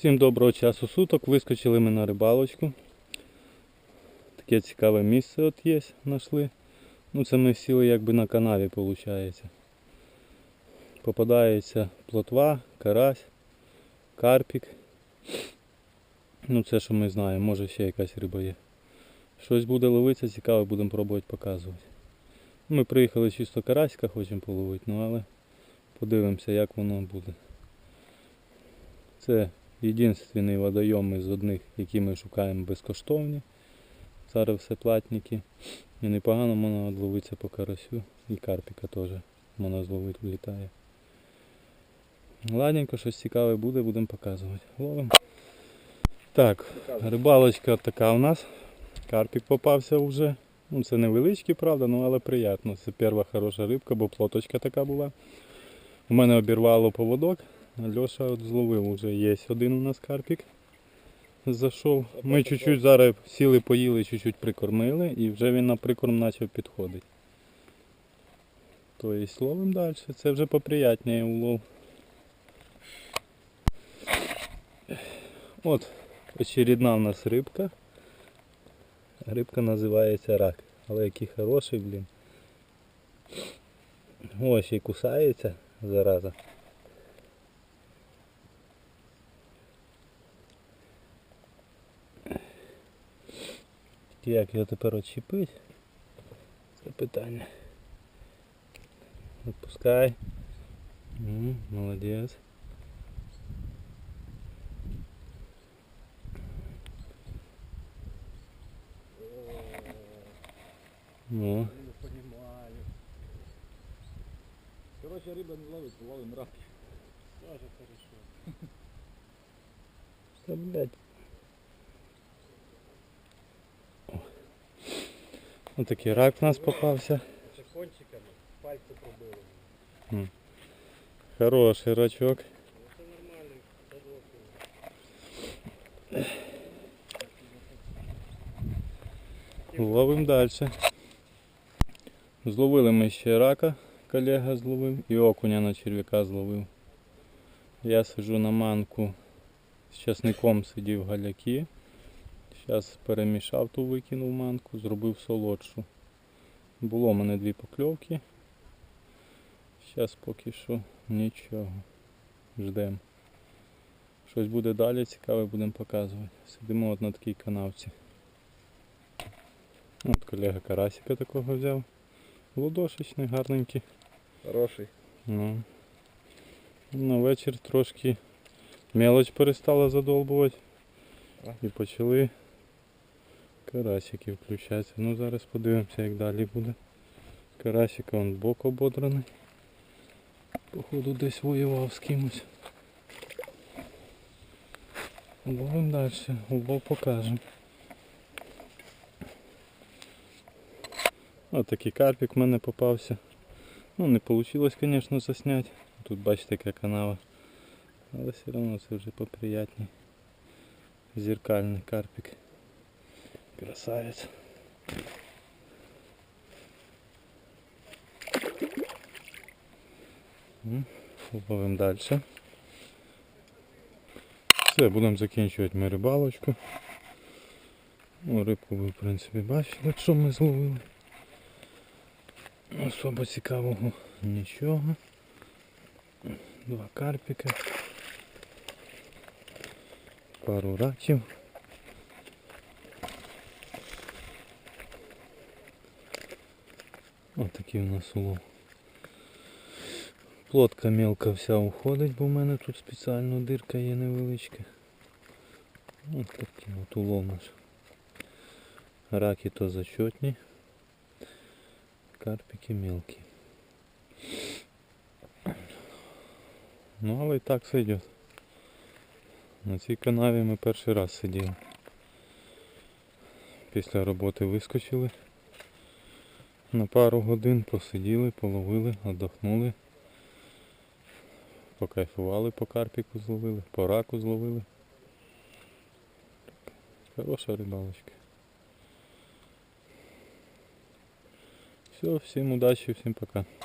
Всім доброго часу суток. Вискочили ми на рибалочку. Таке цікаве місце от є, знайшли. Ну це ми сіли якби на канаві, виходить. Попадається плотва, карась, карпік. Ну це що ми знаємо, може ще якась риба є. Щось буде ловитися, цікаве, будемо пробувати показувати. Ми приїхали чисто караська, хочемо половити, ну але подивимося як воно буде. Це єдиний водойом із одних, які ми шукаємо безкоштовні. Зараз все платники. І непогано можна відловитися по карасю. І карпіка теж можна зловити, влітає. Ладненько, щось цікаве буде, будемо показувати. Ловимо. Так, рибалочка така у нас. Карпік попався вже. Ну, це невеличкий, правда, ну але приємно. Це перша хороша рибка, бо плоточка така була. У мене обірвало поводок. Льоша от зловив вже є один у нас карпік. Зайшов. Ми чуть-чуть зараз сіли, поїли, чуть-чуть прикормили і вже він на прикорм почав підходити. Тобто ловимо далі. Це вже поприятніше улов. От очередна в нас рибка. Рибка називається рак. Але який хороший, блін. Ось й кусається, зараза. Як його тепер очіпить? Це питання. Відпускай. М, Молодець. Ну, понимаю. Короче, рыба не ловит, ловим рак. Тоже хорошо. Та, блядь. Ось такий рак в нас попався. Кончиками пальці пробили. Хороший рачок. Це нормально, хороший. Ловимо далі. Зловили ми ще рака, колега зловив і окуня на черв'яка зловив. Я сиджу на манку з часником сидів галяки. Зараз перемішав ту викинув манку, зробив солодшу. Було в мене дві покльовки. Зараз поки що нічого. Ждемо. Щось буде далі цікаве, будемо показувати. Сидимо от на такій канавці. От колега карасика такого взяв. Лодошечний, гарненький. Хороший. Ну. На вечір трошки мелоч перестала задолбувати. І почали карасики включатися. Ну зараз подивимося як далі буде. Карасика он бок ободраний. Походу десь воював з кимось. Ловимо далі, улов покажемо. Ось такий карпік в мене попався. Ну не вийшло, звісно, засняти. Тут бачите яка канава. Але все одно це вже поприятней. Зеркальний карпік. Красавець. М, Ловимо далі. Все, будемо закінчувати ми рибалочку. Ну, рибку ви в принципі бачили, що ми зловили. Особо цікавого нічого. Два карпіка. Пару раків. Ось такий у нас улов. Плотка мелка вся уходить, бо в мене тут спеціально дирка є невеличка. Ось такий от улов наш. Раки то зачетні. Карпики мелкі. Ну але і так йде. На цій канаві ми перший раз сиділи. Після роботи вискочили. На пару годин посиділи, половили, отдохнули. Покайфували, по карпіку зловили, по раку зловили. Хороша рибалочка. Все, всім удачі, всім пока.